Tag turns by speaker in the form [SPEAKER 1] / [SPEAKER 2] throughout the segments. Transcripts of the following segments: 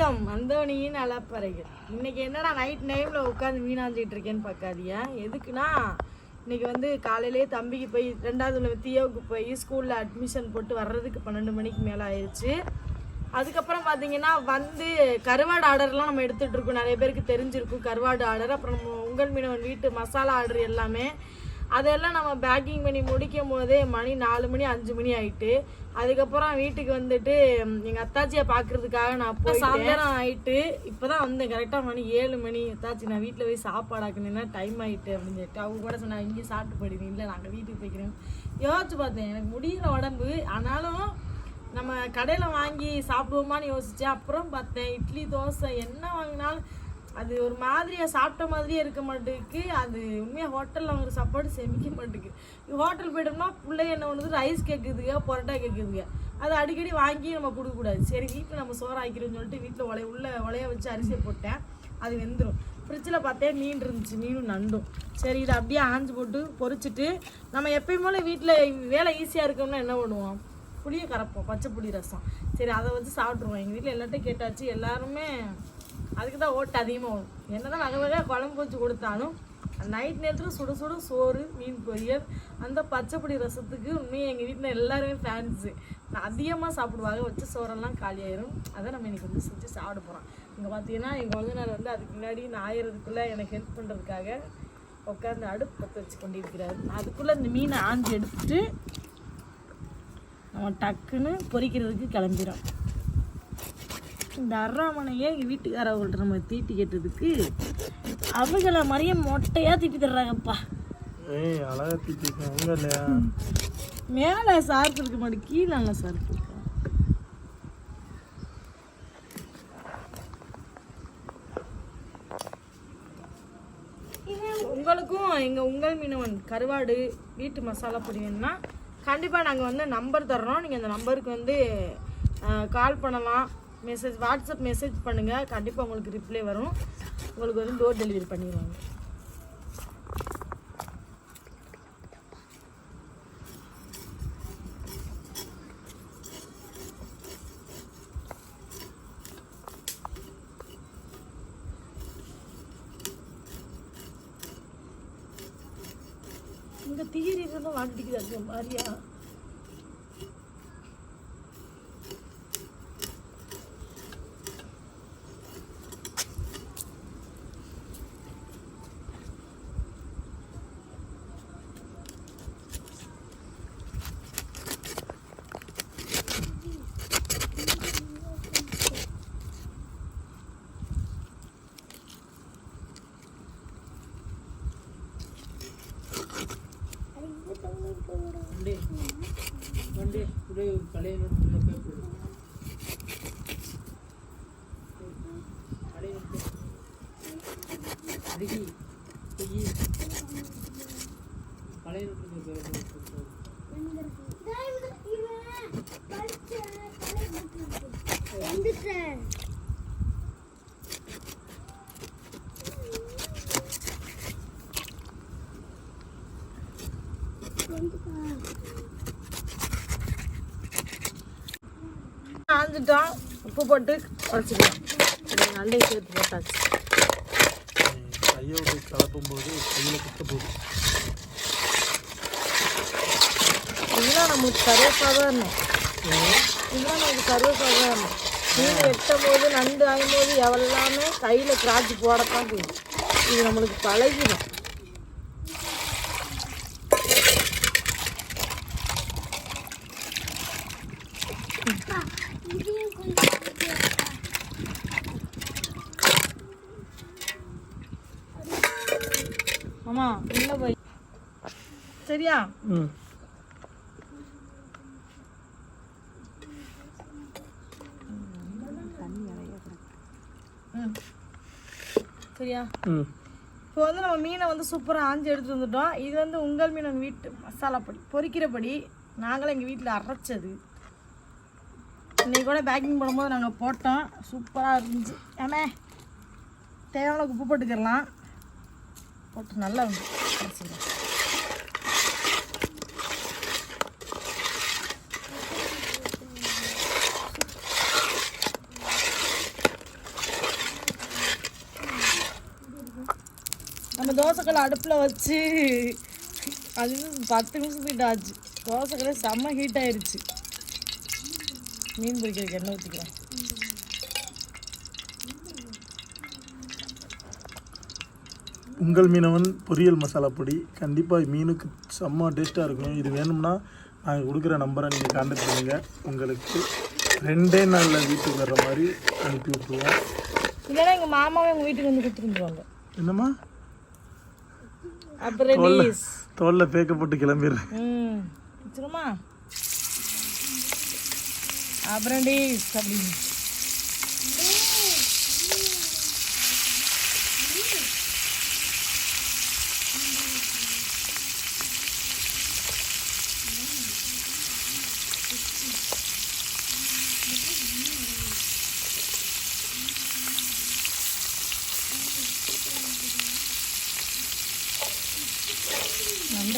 [SPEAKER 1] வணக்கம். அந்தோனியின் அலப்பறைகள் இன்னைக்கு என்னடா நைட் டைம்ல உட்காந்து வீணாஞ்சிக்கிட்டு இருக்கேன்னு பார்க்காதியா எதுக்குன்னா இன்னைக்கு வந்து காலையிலேயே தம்பிக்கு போய் ரெண்டாவது உள்ள தியோவுக்கு போய் ஸ்கூலில் அட்மிஷன் போட்டு வர்றதுக்கு பன்னெண்டு மணிக்கு மேலே ஆயிடுச்சு அதுக்கப்புறம் பார்த்தீங்கன்னா வந்து கருவாடு ஆர்டர்லாம் நம்ம எடுத்துகிட்ருக்கோம் நிறைய பேருக்கு தெரிஞ்சிருக்கும் கருவாடு ஆர்டர் அப்புறம் நம்ம உங்கள் மீனவன் வீட்டு மசாலா ஆர்டர் எல்லாமே அதெல்லாம் நம்ம பேக்கிங் பண்ணி முடிக்கும் போதே மணி நாலு மணி அஞ்சு மணி ஆயிட்டு அதுக்கப்புறம் வீட்டுக்கு வந்துட்டு ம், எங்க அத்தாச்சியை பார்க்கறதுக்காக நான் போய் சாயந்தரம் ஆயிட்டு இப்பதான் வந்தேன் கரெக்டா மணி ஏழு மணி. அத்தாச்சி நான் வீட்டில் போய் சாப்பாடு ஆக்கணுன்னா டைம் ஆயிட்டு அப்படின்னு சொல்லிட்டு அவங்க கூட சொன்னா இங்கே சாப்பிட்டு போயிடுவீங்க இல்லை நாங்கள் வீட்டுக்கு போய்க்கிறோம். யோசிச்சு பார்த்தேன் எனக்கு முடியல உடம்பு. ஆனாலும் நம்ம கடையில் வாங்கி சாப்பிடுவோமான்னு யோசிச்சேன். அப்புறம் பார்த்தேன் இட்லி தோசை என்ன வாங்கினாலும் அது ஒரு மாதிரியா சாப்பிட்ட மாதிரியே இருக்க மாட்டேங்குது. அது உண்மையாக ஹோட்டலில் அவங்க சாப்பாடு செமிக்க மாட்டேங்குது. ஹோட்டல் போயிட்டோம்னா பிள்ளைங்க என்ன பண்ணுது? ரைஸ் கேட்குதுங்க பரோட்டா கேட்குதுங்க அது அடிக்கடி வாங்கி நம்ம கொடுக்கக்கூடாது. சரி வீட்டில் நம்ம சோறு ஆக்கிறோம்னு சொல்லிட்டு வீட்டில் உலைய உள்ள உலைய வச்சு அரிசியை போட்டேன். அது வெந்துடும் ஃப்ரிட்ஜில் பார்த்தே மீன் இருந்துச்சு மீனும் நண்டும். சரி இதை அப்படியே ஆஞ்சு போட்டு பொறிச்சிட்டு நம்ம எப்பயும் போல வீட்டில் வேலை ஈஸியாக இருக்கோம்னா என்ன பண்ணுவோம்? புளியை கரைப்போம் பச்சை புளி ரசம். சரி அதை வச்சு சாப்பிட்ருவோம் எங்கள் வீட்டில் எல்லாத்தையும் கேட்டாச்சு எல்லாருமே அதுக்கு தான் ஓட்டு அதிகமாக வரும். என்ன தான் வகை வகையாக குழம்பு வச்சு கொடுத்தாலும் நைட் நேரத்தில் சுட சுட சோறு மீன் பொரியல் அந்த பச்சைப்பொடி ரசத்துக்கு உண்மையாக எங்கள் வீட்டில் எல்லாருமே ஃபேன்ஸு அதிகமாக சாப்பிடுவாங்க. வச்ச சோறெல்லாம் காலியாயிரும். அதை நம்ம இன்றைக்கி வந்து செஞ்சு சாப்பிட போகிறோம் இங்கே பார்த்தீங்கன்னா எங்கள் குழந்தைனார் வந்து அதுக்கு முன்னாடி நான் ஆயிரத்துக்குள்ளே எனக்கு ஹெல்ப் பண்ணுறதுக்காக உட்காந்து அடுப்பு பற்ற வச்சு கொண்டிருக்கிறார். அதுக்குள்ளே இந்த மீனை ஆஞ்சி எடுத்துட்டு நம்ம டக்குன்னு பொரிக்கிறதுக்கு கிளம்பிடும் இந்த அறாமனையே எங்கள் வீட்டுக்காரவங்கள்ட்ட நம்ம தீட்டி கேட்டதுக்கு அவங்கள மாதிரியே மொட்டையாக தீட்டி தர்றாங்கப்பா.
[SPEAKER 2] ஏய் அழகா திட்டிருக்கேன் உங்க இல்லையா?
[SPEAKER 1] மேலே சார்பு இருக்க மாட்டேன் கீழே நல்லா சார்பு உங்களுக்கும் எங்கள் உங்கள் மீனவன் கருவாடு வீட்டு மசாலா பொடி வேணும்னா கண்டிப்பாக நாங்கள் வந்து நம்பர் தர்றோம். நீங்கள் அந்த நம்பருக்கு வந்து கால் பண்ணலாம். மெசேஜ் வாட்ஸ்அப் மெசேஜ் பண்ணுங்கள் கண்டிப்பாக உங்களுக்கு ரிப்ளை வரும். உங்களுக்கு வந்து டோர் டெலிவரி பண்ணிடுவாங்க. இந்த தீயிரி இருந்தால் வாட்டிக்குது அது மாதிரியா
[SPEAKER 2] வண்டி வண்டி இப்படியே பழைய நோட்டு உள்ள பழைய நோட்டு பொய் பழைய
[SPEAKER 1] ஆஞ்சிட்டோம் உப்பு போட்டு குறைச்சிக்கலாம். நல்ல சேர்த்து போட்டாச்சு.
[SPEAKER 2] கையை விட்டு கலப்பும் போது கையில் குத்த போகுது
[SPEAKER 1] இதெல்லாம் நமக்கு கருவேசாதாரணம் இதெல்லாம் நமக்கு கருவேசாதாரணம் மீன் வெட்டும் போது நண்டு ஆயும் போது எவ்வளோமே கையில் கிராச்சி போடத்தான் செய்யும். இது நம்மளுக்கு பழகிடும். ஆமா உள்ள போய். சரியா?
[SPEAKER 2] ம்.
[SPEAKER 1] சரியா?
[SPEAKER 2] ம்.
[SPEAKER 1] இப்போ வந்து நம்ம மீனை வந்து சூப்பராக ஆஞ்சி எடுத்துட்டு வந்துட்டோம். இது வந்து உங்கள் மீன் வீட்டு மசாலா பொடி பொரிக்கிறபடி நாங்களும் எங்கள் வீட்டில் அரைச்சது. இன்னைக்கு கூட பேக்கிங் பண்ணும்போது நாங்கள் போட்டோம். சூப்பராக இருந்துச்சு. ஏமே தேவையான உப்பு போட்டுக்கிடலாம் போட்டு நல்லா வந்து அரைச்சிக்கலாம் நம்ம தோசைக்கல் அடுப்பில் வச்சு அது பத்து நிமிஷம் ஹீட் ஆச்சு. தோசைக்கல் செம்ம ஹீட் ஆயிடுச்சு மீன் பிடிக்கிறதுக்கு எண்ணெய் ஊற்றிக்கிறேன்
[SPEAKER 3] உங்கள் மீனவன் பொரியல் மசாலா பொடி. கண்டிப்பாக மீனுக்கு செம்ம டேஸ்ட்டாக இருக்கும் இது வேணும்னா நாங்கள் கொடுக்குற நம்பரை நீங்கள் கான்டாக்ட் பண்ணுங்கள் உங்களுக்கு ரெண்டே நாளில் வீட்டுக்கு வர்ற மாதிரி அனுப்பி விட்ருவோம்
[SPEAKER 1] இல்லைன்னா எங்கள் மாமாவே உங்கள் வீட்டுக்கு வந்து கொடுத்துருந்துருவாங்க
[SPEAKER 3] என்னம்மா?
[SPEAKER 1] அப்புறம்
[SPEAKER 3] தோலில் பேக்க போட்டு கிளம்பிடுறேன்.
[SPEAKER 1] ம் வச்சிருமா? அப்புறம் டீஸ் அப்படின்னு நல்ல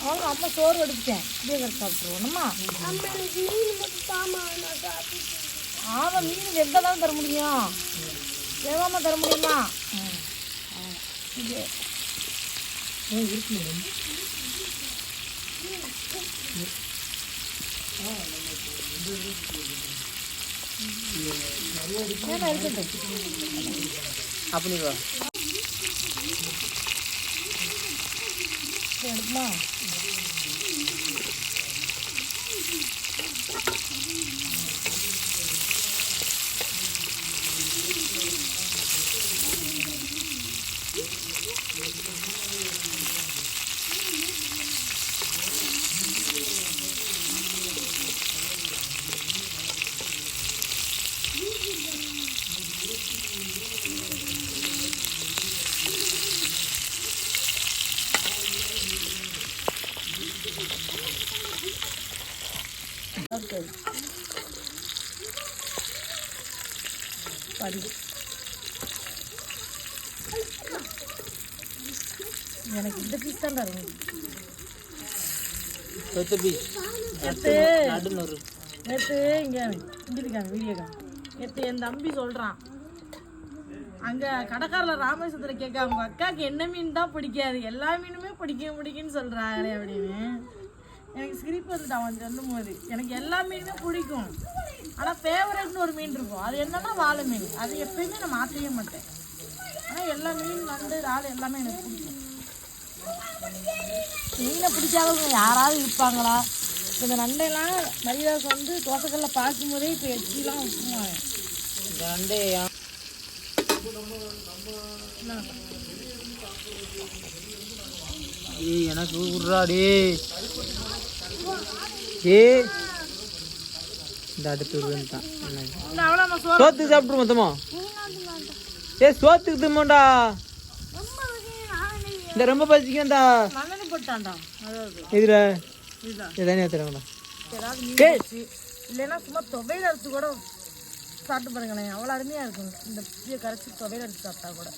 [SPEAKER 1] அவங்க அம்மா சோறு எடுத்துட்டேன் சாப்பிட்ருவோம்மா
[SPEAKER 4] மீன் சாப்பிட்டு
[SPEAKER 1] ஆமாம் மீன் எந்த தான் தர முடியும்? வேகாமல் தர முடியுமா? ம் இது ஏன்னா இருக்கட்டும்.
[SPEAKER 2] அப்படி வா
[SPEAKER 1] ஓகே படி எனக்கு இந்த பீஸ் தான் தரும்
[SPEAKER 2] சொத்து
[SPEAKER 1] நேற்று இங்கே இங்கே இருக்காங்க வீடியோக்கா. நேற்று என் தம்பி சொல்கிறான் அங்கே கடைக்காரில் ராமேஸ்வரத்தில் கேட்க அவங்க அக்காவுக்கு என்ன மீன் தான் பிடிக்காது. எல்லா மீனுமே பிடிக்க பிடிக்குன்னு சொல்கிறாங்களே அப்படின்னு. எனக்கு சிரிப்பு வந்துட்டு அவன் சொல்லும் போது எனக்கு எல்லா மீனுமே பிடிக்கும். ஆனால் ஃபேவரட்னு ஒரு மீன் இருக்கும். அது என்னன்னா வாழை மீன். அது எப்பயுமே நான் மாற்றவே மாட்டேன். ஆனால் எல்லா மீன் நண்டு இறால் எல்லாமே எனக்கு பிடிக்கும். மீனை பிடிக்காதவங்க யாராவது இருப்பாங்களா? இந்த நண்டையெல்லாம் மரியாதை வந்து தோசைக்கல்ல பார்க்கும்போதே இப்போ எச்சிலாம்
[SPEAKER 2] இந்த ரெண்டே ஏய் எனக்கு விட்றாடி ஏ இந்த அடுத்து தான். சோத்துக்கு சாப்பிட்டு மொத்தமா. ஏ சோத்துக்கு திம்மோண்டா இந்த ரொம்ப பசிக்கும் இந்த இதுல
[SPEAKER 1] இதுதான். வச்சு இல்லைன்னா சும்மா துவையில் அரைச்சி கூட சாப்பிட்டு பாருங்களேன் அவ்வளோ அருமையாக இருக்கும். இந்த புளியை கரைச்சி துவையில் அரைச்சி சாப்பிட்டா கூட.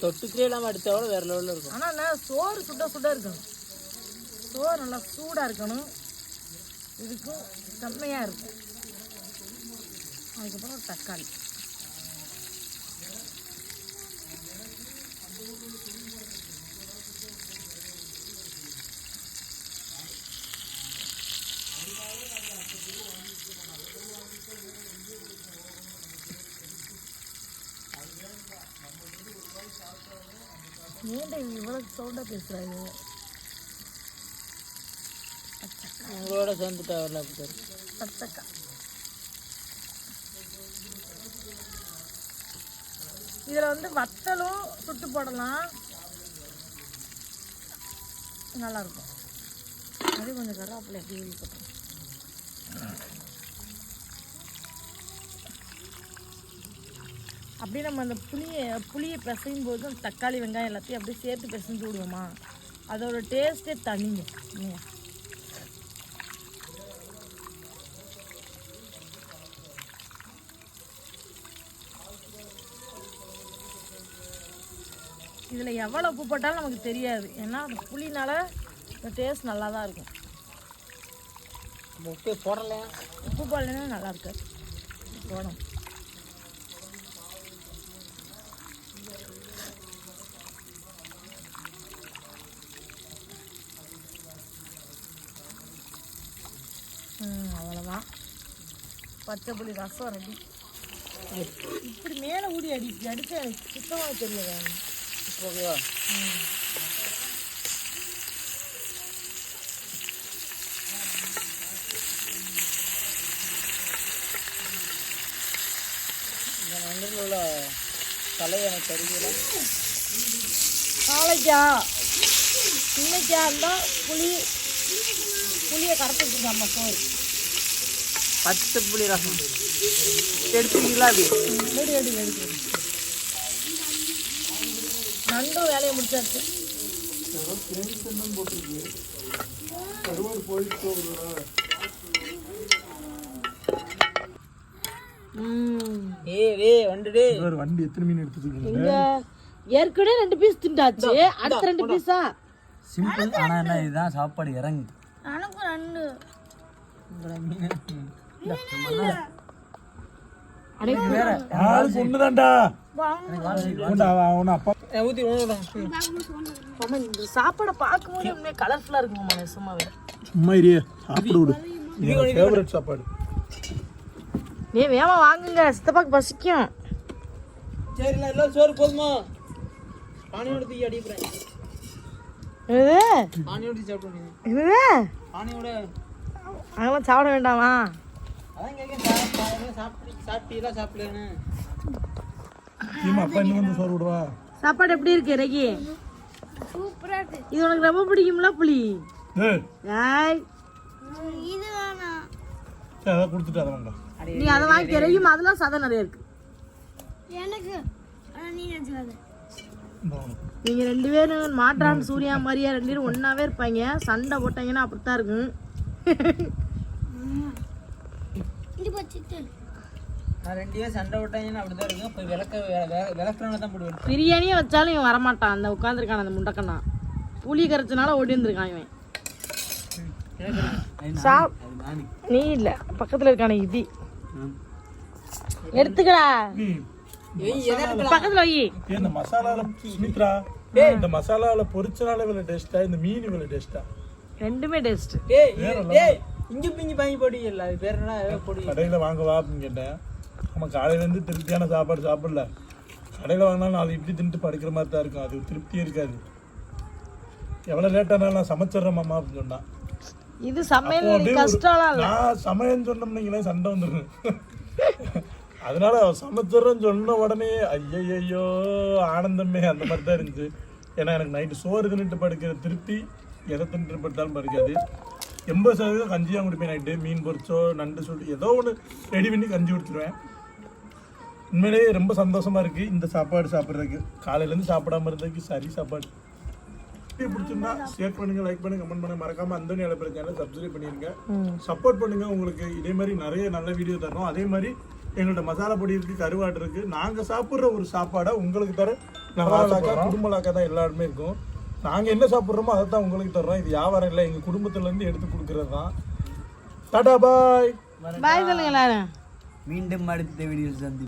[SPEAKER 2] தொட்டுக்கே இல்லாமல் அடித்தா கூட வேற லெவலில் இருக்கும்.
[SPEAKER 1] ஆனால் என்ன சோறு சுட சுட இருக்கணும். சோறு நல்லா சூடாக இருக்கணும். இதுக்கும் செம்மையாக இருக்கும். அதுக்கப்புறம் தக்காளி. ஏன்டா இவ்வளோ சவுண்டாக பேசுகிறாங்க
[SPEAKER 2] உங்களோட சேர்ந்துட்டா வரல அப்படி
[SPEAKER 1] பச்சக்கா. இதில் வந்து வத்தலும் சுட்டு போடலாம். நல்லாயிருக்கும். அதே கொஞ்சம் கருவேப்பிலை எப்படி போட்டோம் அப்படியே நம்ம அந்த புளியை புளியை பிசையும் போது தக்காளி வெங்காயம் எல்லாத்தையும் அப்படியே சேர்த்து பிசைஞ்சு விடுவோமா? அதோட டேஸ்ட்டே தனிங்க. இதில் எவ்வளோ உப்பு போட்டாலும் நமக்கு தெரியாது. ஏன்னா அந்த புளினால டேஸ்ட் நல்லா தான் இருக்கும்.
[SPEAKER 2] உப்பு போடல
[SPEAKER 1] உப்பு போடலைன்னா நல்லா இருக்காது. போடும் அவ்வளோதான் பச்சை புளி ரசம் ரெடி. இப்படி மேலே ஊடி அடிச்சு அடிச்சு எனக்கு சுத்தமாக தெரியல.
[SPEAKER 2] ஓகேவா இந்த உள்ள தலை எனக்கு தெரியல.
[SPEAKER 1] நாளைக்கா. இன்னைக்கா இருந்தால் புளி புளியை கரைச்சி வச்சுருக்காம்மா சோறு.
[SPEAKER 2] பச்சை புளி ரசம். எடுத்துக்கீங்களா அப்படி
[SPEAKER 1] எடு எடு எடுத்து. நண்டும் வேலையை முடிச்சாச்சு.
[SPEAKER 3] வண்டி எத்தனை மீன் எடுத்துட்டு
[SPEAKER 1] ஏற்கனவே ரெண்டு பீஸ் திண்டாச்சு. அடுத்த ரெண்டு பீஸா
[SPEAKER 2] சிம்பிள் ஆனால் என்ன இதுதான் சாப்பாடு இறங்கு.
[SPEAKER 4] எனக்கும் ரெண்டு
[SPEAKER 1] சாப்பாடை பார்க்கும்போது உண்மையாக கலர்ஃபுல்லாக இருக்குமாம்மா நெசமாவே
[SPEAKER 3] சும்மா இரியே சாப்பிட விடு. இது ஃபேவரட் சாப்பாடு.
[SPEAKER 1] நீ வேமா வாங்குங்க சித்தப்பாக்கு பசிக்கும்.
[SPEAKER 2] சரி எல்லாம் சோறு போதுமா? பானையோட தூக்கி அடிக்கிறேன்.
[SPEAKER 1] அங்கெல்லாம் சாப்பிட வேண்டாமா? சாப்பாடு எப்படி இருக்கு ரகி?
[SPEAKER 4] சூப்பரா இருக்கு.
[SPEAKER 1] இது உனக்கு ரொம்ப பிடிக்கும்ல புளி?
[SPEAKER 3] ஏய்.
[SPEAKER 4] இது வேணாம்.
[SPEAKER 3] அதை கொடுத்துட்டு அதை வாங்க
[SPEAKER 1] நீ அதை வாங்கி ரகியும் அதெல்லாம் சதை நிறைய இருக்கு.
[SPEAKER 4] எனக்கு நீ நினைச்சுக்காத.
[SPEAKER 1] நீங்க ரெண்டு பேரும் மாற்றான் சூர்யா மாதிரியா ரெண்டு பேரும் ஒன்னாவே இருப்பாங்க. சண்டை போட்டாங்கன்னா அப்படித்தான் இருக்கும்.
[SPEAKER 4] இது பச்சிட்டு
[SPEAKER 2] நான் ரெண்டு பேரும் சண்டை விட்டாங்கன்னா அப்படிதான் இருக்கும். போய் விளக்க விளக்குறவங்க தான் போடுவேன்.
[SPEAKER 1] பிரியாணியே வச்சாலும் இவன் வரமாட்டான். அந்த உட்காந்துருக்கான் அந்த முண்டக்கண்ணா. புளி கரைச்சனால ஓடி வந்திருக்கான் இவன் சாப் நீ இல்ல. பக்கத்துல இருக்கான இது. எடுத்துக்கடா. பக்கத்துல வை.
[SPEAKER 3] ஏய், இந்த மசாலால சுமித்ரா இந்த மசாலால பொரிச்சனால இவ்வளவு டேஸ்டா இந்த மீன் இவ்வளவு டேஸ்டா
[SPEAKER 1] ரெண்டுமே டேஸ்ட்
[SPEAKER 2] டேய் டேய் இஞ்சி பிஞ்சி வாங்கி போடுவீங்கல்ல அது பேர் என்ன போடுவீங்க
[SPEAKER 3] கடையில வாங்கவா அப்படின்னு கேட்டேன். நம்ம காலையில இருந்து திருப்தியான சாப்பாடு சாப்பிடல. கடையில வாங்கினா நாலு இட்லி தின்ட்டு படுக்கிற மாதிரி தான் இருக்கும். அது திருப்தியே இருக்காது. எவ்வளவு லேட்டானாலும் நான் சமைச்சிடுறேன் மாமா அப்படின்னு சொன்னான்.
[SPEAKER 1] இது சமையல் இல்ல.
[SPEAKER 3] நான் சமையல்னு சொன்னோம்னீங்களே சண்டை வந்துடும் அதனால சமைச்சிடுறேன்னு சொன்ன உடனே ஐயையோ ஆனந்தமே. அந்த மாதிரி தான் இருந்துச்சு. ஏன்னா எனக்கு நைட்டு சோறு தின்னுட்டு படுக்கிற திருப்தி எதை தின்னுட்டு படுத்தாலும் படுக்காது. எண்பது சதவீதம் கஞ்சியாக குடிப்பேன் நைட்டு மீன் பொரிச்சோ நண்டு சொல்லி ஏதோ ஒன்று ரெடி பண்ணி கஞ்சி குடிச்சிருவேன். உண்மையிலேயே ரொம்ப சந்தோஷமா இருக்கு இந்த சாப்பாடு சாப்பிட்றதுக்கு. காலையிலேருந்து சாப்பிடாம இருந்ததுக்கு சரி சாப்பாடு. வீடியோ பிடிச்சிருந்தா ஷேர் பண்ணுங்க லைக் பண்ணுங்க கமெண்ட் பண்ணுங்க. மறக்காம அந்தோனி அழைப்பிற சேனலை சப்ஸ்கிரைப் பண்ணிருங்க. சப்போர்ட் பண்ணுங்க உங்களுக்கு. இதே மாதிரி நிறைய நல்ல வீடியோ தரோம் அதே மாதிரி எங்கள்ட்ட மசாலா பொடி இருக்கு கருவாடு இருக்கு. நாங்க சாப்பிடுற ஒரு சாப்பாடை உங்களுக்கு தர நாங்க குடும்பலாக்கா தான் எல்லாருமே இருக்கும். நாங்க என்ன சாப்பிடுறோமோ அதை தான் உங்களுக்கு தர்றோம். இது வியாபாரம் இல்லை எங்க குடும்பத்துல இருந்து எடுத்து கொடுக்கறது தான். டாடா பாய்.
[SPEAKER 1] பாய் சொல்லுங்க எல்லாரும்
[SPEAKER 2] மீண்டும் அடுத்த வீடியோ சந்தி